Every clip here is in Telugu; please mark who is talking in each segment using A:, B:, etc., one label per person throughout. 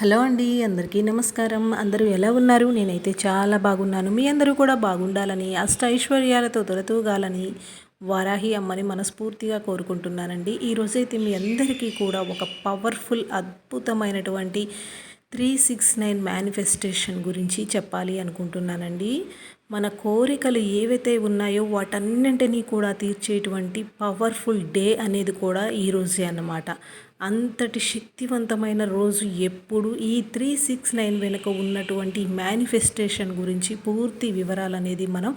A: హలో అండి అందరికీ నమస్కారం. అందరూ ఎలా ఉన్నారు? నేనైతే చాలా బాగున్నాను. మీ అందరూ కూడా బాగుండాలని అష్ట ఐశ్వర్యాలతో తొలతూగాలని వారాహి అమ్మని మనస్ఫూర్తిగా కోరుకుంటున్నానండి. ఈరోజైతే మీ అందరికీ కూడా ఒక పవర్ఫుల్ అద్భుతమైనటువంటి త్రీ సిక్స్ నైన్ మేనిఫెస్టేషన్ గురించి చెప్పాలి అనుకుంటున్నానండి. మన కోరికలు ఏవైతే ఉన్నాయో వాటన్నింటినీ కూడా తీర్చేటువంటి పవర్ఫుల్ డే అనేది కూడా ఈరోజే అన్నమాట. అంతటి శక్తివంతమైన రోజు ఎప్పుడు ఈ త్రీ సిక్స్ నైన్ వెనుక ఉన్నటువంటి మేనిఫెస్టేషన్ గురించి పూర్తి వివరాలు అనేది మనం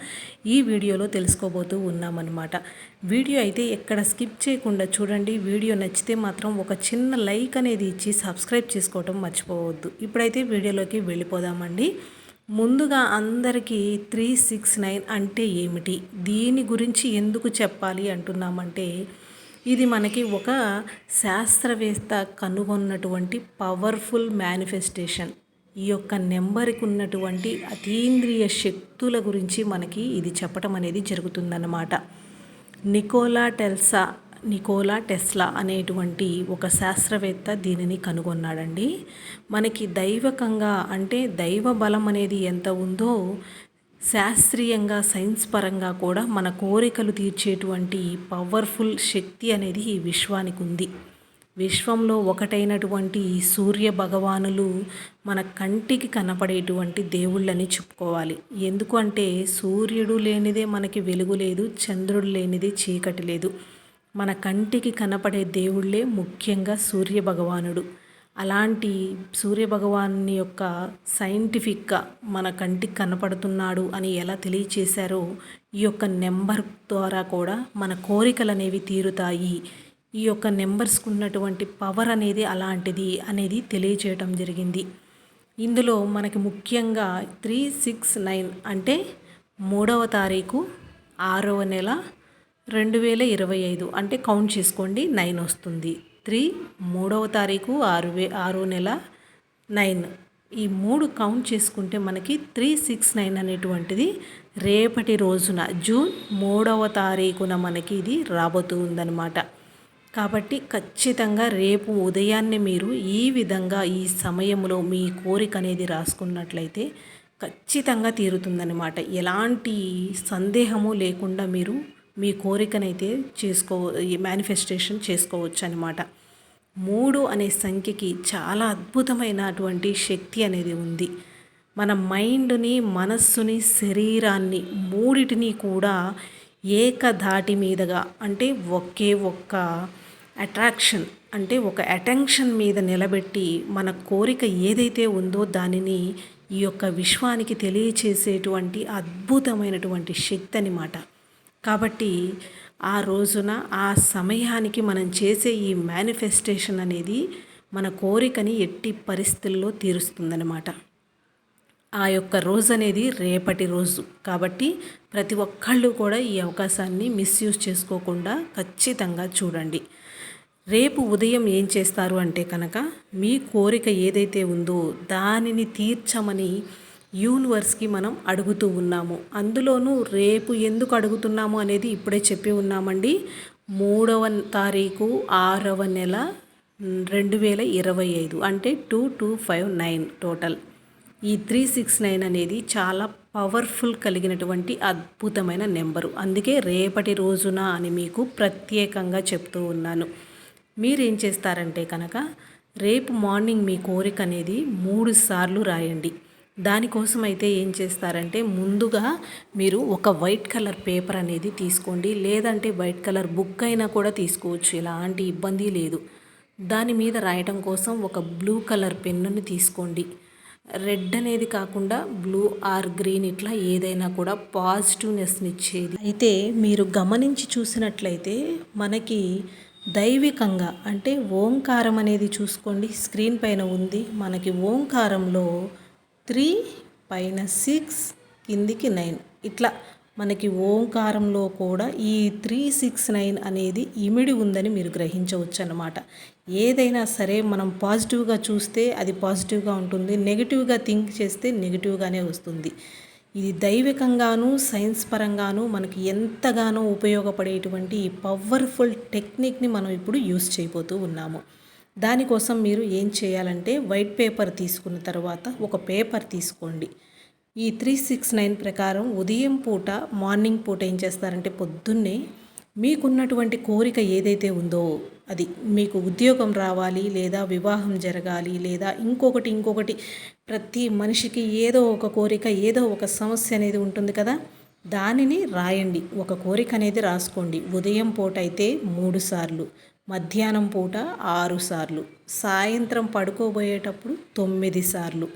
A: ఈ వీడియోలో తెలుసుకోబోతూ ఉన్నామన్నమాట. వీడియో అయితే ఎక్కడ స్కిప్ చేయకుండా చూడండి. వీడియో నచ్చితే మాత్రం ఒక చిన్న లైక్ అనేది ఇచ్చి సబ్స్క్రైబ్ చేసుకోవటం మర్చిపోవద్దు. ఇప్పుడైతే వీడియోలోకి వెళ్ళిపోదామండి. ముందుగా అందరికీ త్రీ సిక్స్ నైన్ అంటే ఏమిటి? దీని గురించి ఎందుకు చెప్పాలి అంటున్నామంటే ఇది మనకి ఒక శాస్త్రవేత్త కనుగొన్నటువంటి పవర్ఫుల్ మేనిఫెస్టేషన్. ఈ యొక్క నెంబర్కి ఉన్నటువంటి అతీంద్రియ శక్తుల గురించి మనకి ఇది చెప్పటం అనేది జరుగుతుందన్నమాట. నికోలా టెల్సా నికోలా టెస్లా అనేటువంటి ఒక శాస్త్రవేత్త దీనిని కనుగొన్నాడండి. మనకి దైవకంగా అంటే దైవ బలం అనేది ఎంత ఉందో శాస్త్రీయంగా సైన్స్ పరంగా కూడా మన కోరికలు తీర్చేటువంటి పవర్ఫుల్ శక్తి అనేది ఈ విశ్వానికి ఉంది. విశ్వంలో ఒకటైనటువంటి సూర్య భగవానులు మన కంటికి కనపడేటువంటి దేవుళ్ళని చెప్పుకోవాలి. ఎందుకు అంటే సూర్యుడు లేనిదే మనకి వెలుగు లేదు చంద్రుడు లేనిదే చీకటి లేదు. మన కంటికి కనపడే దేవుళ్ళే ముఖ్యంగా సూర్య భగవానుడు. అలాంటి సూర్యభగవాన్ని యొక్క సైంటిఫిక్గా మన కంటికి కనపడుతున్నాడు అని ఎలా తెలియచేశారో ఈ యొక్క నెంబర్ ద్వారా కూడా మన కోరికలు అనేవి తీరుతాయి. ఈ యొక్క నెంబర్స్కి ఉన్నటువంటి పవర్ అనేది అలాంటిది అనేది తెలియచేయటం జరిగింది. ఇందులో మనకి ముఖ్యంగా త్రీ సిక్స్ నైన్ అంటే మూడవ తారీఖు ఆరవ నెల రెండు వేల ఇరవై ఐదు అంటే కౌంట్ చేసుకోండి నైన్ వస్తుంది. త్రీ మూడవ తారీఖు ఆరు వే ఆరో నెల నైన్. ఈ మూడు కౌంట్ చేసుకుంటే మనకి త్రీ సిక్స్ నైన్ అనేటువంటిది రేపటి రోజున జూన్ మూడవ తారీఖున మనకి ఇది రాబోతూ ఉందన్నమాట. కాబట్టి ఖచ్చితంగా రేపు ఉదయాన్నే మీరు ఈ విధంగా ఈ సమయంలో మీ కోరిక అనేది రాసుకున్నట్లయితే ఖచ్చితంగా తీరుతుందన్నమాట. ఎలాంటి సందేహము లేకుండా మీరు మీ కోరికనైతే చేసుకో మేనిఫెస్టేషన్ చేసుకోవచ్చు అనమాట మూడు అనే సంఖ్యకి చాలా అద్భుతమైనటువంటి శక్తి అనేది ఉంది. మన మైండ్ని మనస్సుని శరీరాన్ని మూడిటిని కూడా ఏకధాటి మీదగా అంటే ఒకే ఒక్క అట్రాక్షన్ అంటే ఒక అటెన్షన్ మీద నిలబెట్టి మన కోరిక ఏదైతే ఉందో దానిని ఈ యొక్క విశ్వానికి తెలియచేసేటువంటి అద్భుతమైనటువంటి శక్తి అనమాట కాబట్టి ఆ రోజున ఆ సమయానికి మనం చేసే ఈ మేనిఫెస్టేషన్ అనేది మన కోరికని ఎట్టి పరిస్థితుల్లో తీరుస్తుందన్నమాట. ఆ యొక్క రోజు అనేది రేపటి రోజు. కాబట్టి ప్రతి ఒక్కళ్ళు కూడా ఈ అవకాశాన్ని మిస్యూజ్ చేసుకోకుండా ఖచ్చితంగా చూడండి. రేపు ఉదయం ఏం చేస్తారు అంటే కనుక మీ కోరిక ఏదైతే ఉందో దానిని తీర్చమని యూనివర్స్కి మనం అడుగుతూ ఉన్నాము. అందులోనూ రేపు ఎందుకు అడుగుతున్నాము అనేది ఇప్పుడే చెప్పి ఉన్నామండి. మూడవ తారీఖు ఆరవ నెల రెండు వేల ఇరవై ఐదు అంటే two two five nine total. ఈ త్రీ సిక్స్ నైన్ అనేది చాలా పవర్ఫుల్ కలిగినటువంటి అద్భుతమైన నెంబరు. అందుకే రేపటి రోజున అని మీకు ప్రత్యేకంగా చెప్తూ ఉన్నాను. మీరేం చేస్తారంటే కనుక రేపు మార్నింగ్ మీ కోరిక అనేది మూడు సార్లు రాయండి. దానికోసం అయితే ఏం చేస్తారంటే ముందుగా మీరు ఒక వైట్ కలర్ పేపర్ అనేది తీసుకోండి. లేదంటే వైట్ కలర్ బుక్ అయినా కూడా తీసుకోవచ్చు. ఎలాంటి ఇబ్బంది లేదు. దాని మీద రాయటం కోసం ఒక బ్లూ కలర్ పెన్నుని తీసుకోండి. రెడ్ అనేది కాకుండా బ్లూ ఆర్ గ్రీన్ ఇట్లా ఏదైనా కూడా పాజిటివ్నెస్ని ఇచ్చేది అయితే మీరు గమనించి చూసినట్లయితే మనకి దైవికంగా అంటే ఓంకారం అనేది చూసుకోండి. స్క్రీన్ పైన ఉంది. మనకి ఓంకారంలో త్రీ పైన సిక్స్ కిందికి నైన్. ఇట్లా మనకి ఓంకారంలో కూడా ఈ త్రీ సిక్స్ నైన్ అనేది ఇమిడి ఉందని మీరు గ్రహించవచ్చు అన్నమాట ఏదైనా సరే మనం పాజిటివ్గా చూస్తే అది పాజిటివ్గా ఉంటుంది నెగిటివ్గా థింక్ చేస్తే నెగిటివ్గానే వస్తుంది. ఇది దైవికంగాను సైన్స్ పరంగాను మనకి ఎంతగానో ఉపయోగపడేటువంటి ఈ పవర్ఫుల్ టెక్నిక్ని మనం ఇప్పుడు యూస్ చేయబోతూ ఉన్నాము. దానికోసం మీరు ఏం చేయాలంటే వైట్ పేపర్ తీసుకున్న తర్వాత ఒక పేపర్ తీసుకోండి. ఈ త్రీ సిక్స్ నైన్ ప్రకారం ఉదయం పూట మార్నింగ్ పూట ఏం చేస్తారంటే పొద్దున్నే మీకున్నటువంటి కోరిక ఏదైతే ఉందో అది మీకు ఉద్యోగం రావాలి లేదా వివాహం జరగాలి లేదా ఇంకొకటి ఇంకొకటి ప్రతి మనిషికి ఏదో ఒక కోరిక ఏదో ఒక సమస్య అనేది ఉంటుంది కదా దానిని రాయండి. ఒక కోరిక అనేది రాసుకోండి. ఉదయం పూట అయితే మూడు సార్లు మధ్యాహ్నం పూట ఆరు సార్లు సాయంత్రం పడుకోబోయేటప్పుడు తొమ్మిది సార్లు.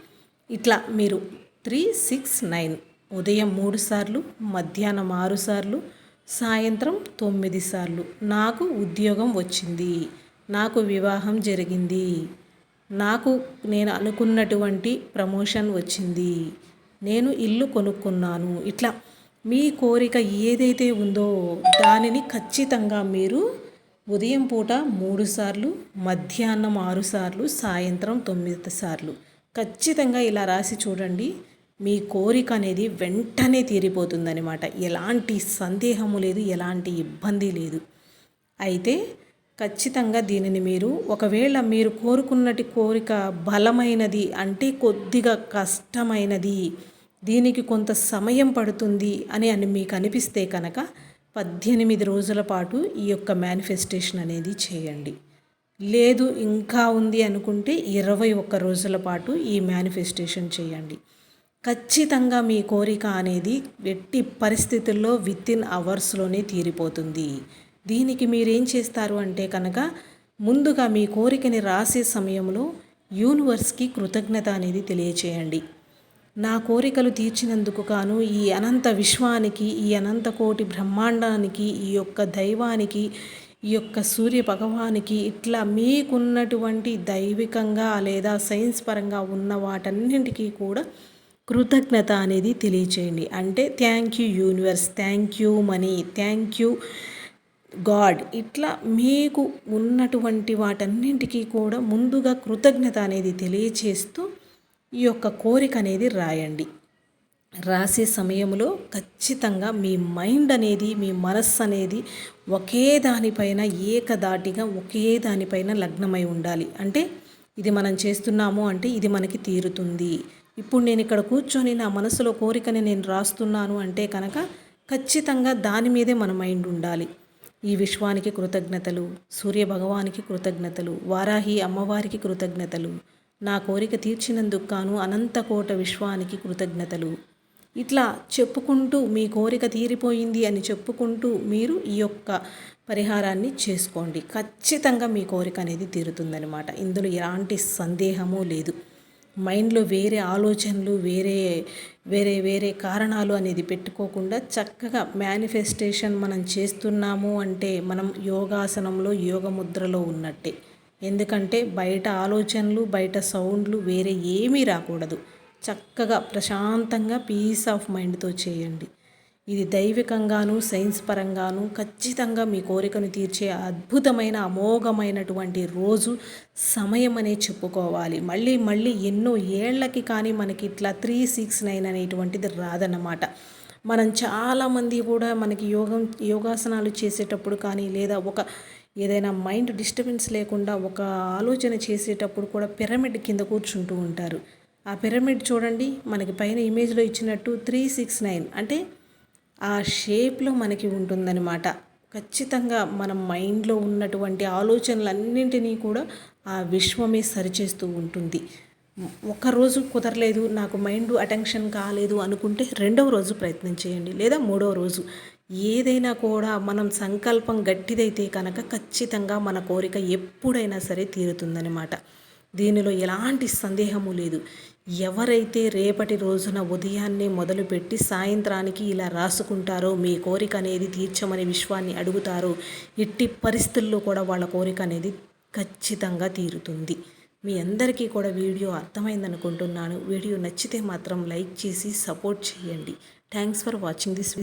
A: ఇట్లా మీరు త్రీ సిక్స్ నైన్ ఉదయం మూడు సార్లు మధ్యాహ్నం ఆరు సార్లు సాయంత్రం తొమ్మిది సార్లు. నాకు ఉద్యోగం వచ్చింది నాకు వివాహం జరిగింది నాకు నేను అనుకున్నటువంటి ప్రమోషన్ వచ్చింది నేను ఇల్లు కొనుక్కున్నాను. ఇట్లా మీ కోరిక ఏదైతే ఉందో దానిని ఖచ్చితంగా మీరు ఉదయం పూట మూడుసార్లు మధ్యాహ్నం ఆరు సార్లు సాయంత్రం తొమ్మిది సార్లు. ఖచ్చితంగా ఇలా రాసి చూడండి. మీ కోరిక అనేది వెంటనే తీరిపోతుందనమాట ఎలాంటి సందేహము లేదు ఎలాంటి ఇబ్బంది లేదు. అయితే ఖచ్చితంగా దీనిని మీరు ఒకవేళ మీరు కోరుకున్నటి కోరిక బలమైనది అంటే కొద్దిగా కష్టమైనది దీనికి కొంత సమయం పడుతుంది అని అని మీకు అనిపిస్తే కనుక పద్దెనిమిది రోజుల పాటు ఈ యొక్క మేనిఫెస్టేషన్ అనేది చేయండి. లేదు ఇంకా ఉంది అనుకుంటే ఇరవై ఒక్క రోజుల పాటు ఈ మేనిఫెస్టేషన్ చేయండి. ఖచ్చితంగా మీ కోరిక అనేది ఎట్టి పరిస్థితుల్లో విత్ ఇన్ అవర్స్లోనే తీరిపోతుంది. దీనికి మీరేం చేస్తారు అంటే కనుక ముందుగా మీ కోరికని రాసే సమయంలో యూనివర్స్కి కృతజ్ఞత అనేది తెలియచేయండి. నా కోరికలు తీర్చినందుకు గాను ఈ అనంత విశ్వానికి ఈ అనంత కోటి బ్రహ్మాండానికి ఈ యొక్క దైవానికి ఈ యొక్క సూర్య భగవానికి ఇట్లా మీకున్నటువంటి దైవికంగా లేదా సైన్స్ పరంగా ఉన్న వాటన్నింటికీ కూడా కృతజ్ఞత అనేది తెలియచేయండి. అంటే thank you universe thank you money thank you God. ఇట్లా మీకు ఉన్నటువంటి వాటన్నింటికీ కూడా ముందుగా కృతజ్ఞత అనేది తెలియచేస్తూ ఈ యొక్క కోరిక అనేది రాయండి. రాసే సమయంలో ఖచ్చితంగా మీ మైండ్ అనేది మీ మనస్సు అనేది ఒకే దానిపైన ఏకదాటిగా ఒకే దానిపైన లగ్నమై ఉండాలి. అంటే ఇది మనం చేస్తున్నాము అంటే ఇది మనకి తీరుతుంది. ఇప్పుడు నేను ఇక్కడ కూర్చొని నా మనసులో కోరికని నేను రాస్తున్నాను అంటే కనుక ఖచ్చితంగా దాని మీదే మన మైండ్ ఉండాలి. ఈ విశ్వానికి కృతజ్ఞతలు సూర్య భగవానికి కృతజ్ఞతలు వారాహి అమ్మవారికి కృతజ్ఞతలు నా కోరిక తీర్చినందుకు కాను అనంతకోట విశ్వానికి కృతజ్ఞతలు. ఇట్లా చెప్పుకుంటూ మీ కోరిక తీరిపోయింది అని చెప్పుకుంటూ మీరు ఈ యొక్క పరిహారాన్ని చేసుకోండి. ఖచ్చితంగా మీ కోరిక అనేది తీరుతుందనమాట ఇందులో ఎలాంటి సందేహము లేదు. మైండ్లో వేరే ఆలోచనలు వేరే వేరే వేరే కారణాలు అనేది పెట్టుకోకుండా చక్కగా మేనిఫెస్టేషన్ మనం చేస్తున్నాము అంటే మనం యోగాసనంలో యోగ ముద్రలో ఉన్నట్టే. ఎందుకంటే బయట ఆలోచనలు బయట సౌండ్లు వేరే ఏమీ రాకూడదు. చక్కగా ప్రశాంతంగా పీస్ ఆఫ్ మైండ్తో చేయండి. ఇది దైవికంగాను సైన్స్ పరంగాను ఖచ్చితంగా మీ కోరికను తీర్చే అద్భుతమైన అమోఘమైనటువంటి రోజు సమయం అనే చెప్పుకోవాలి. మళ్ళీ మళ్ళీ ఎన్నో ఏళ్ళకి కానీ మనకి ఇట్లా త్రీ సిక్స్ నైన్ అనేటువంటిది రాదన్నమాట. మనం చాలామంది కూడా మనకి యోగం యోగాసనాలు చేసేటప్పుడు కానీ లేదా ఒక ఏదైనా మైండ్ డిస్టర్బెన్స్ లేకుండా ఒక ఆలోచన చేసేటప్పుడు కూడా పిరమిడ్ కింద కూర్చుంటూ ఉంటారు. ఆ పిరమిడ్ చూడండి మనకి పైన ఇమేజ్లో ఇచ్చినట్టు త్రీ సిక్స్ నైన్ అంటే ఆ షేప్లో మనకి ఉంటుందన్నమాట. ఖచ్చితంగా మన మైండ్లో ఉన్నటువంటి ఆలోచనలన్నింటినీ కూడా ఆ విశ్వమే సరిచేస్తూ ఉంటుంది. ఒకరోజు కుదరలేదు నాకు మైండ్ అటెన్షన్ కాలేదు అనుకుంటే రెండవ రోజు ప్రయత్నం చేయండి లేదా మూడవ రోజు. ఏదైనా కూడా మనం సంకల్పం గట్టిదైతే కనుక ఖచ్చితంగా మన కోరిక ఎప్పుడైనా సరే తీరుతుందనమాట దీనిలో ఎలాంటి సందేహము లేదు. ఎవరైతే రేపటి రోజున ఉదయాన్నే మొదలుపెట్టి సాయంత్రానికి ఇలా రాసుకుంటారో మీ కోరిక అనేది తీర్చమని విశ్వాన్ని అడుగుతారో ఎట్టి పరిస్థితుల్లో కూడా వాళ్ళ కోరిక అనేది ఖచ్చితంగా తీరుతుంది. మీ అందరికీ కూడా వీడియో అర్థమైందనుకుంటున్నాను. వీడియో నచ్చితే మాత్రం లైక్ చేసి సపోర్ట్ చేయండి. Thanks for watching this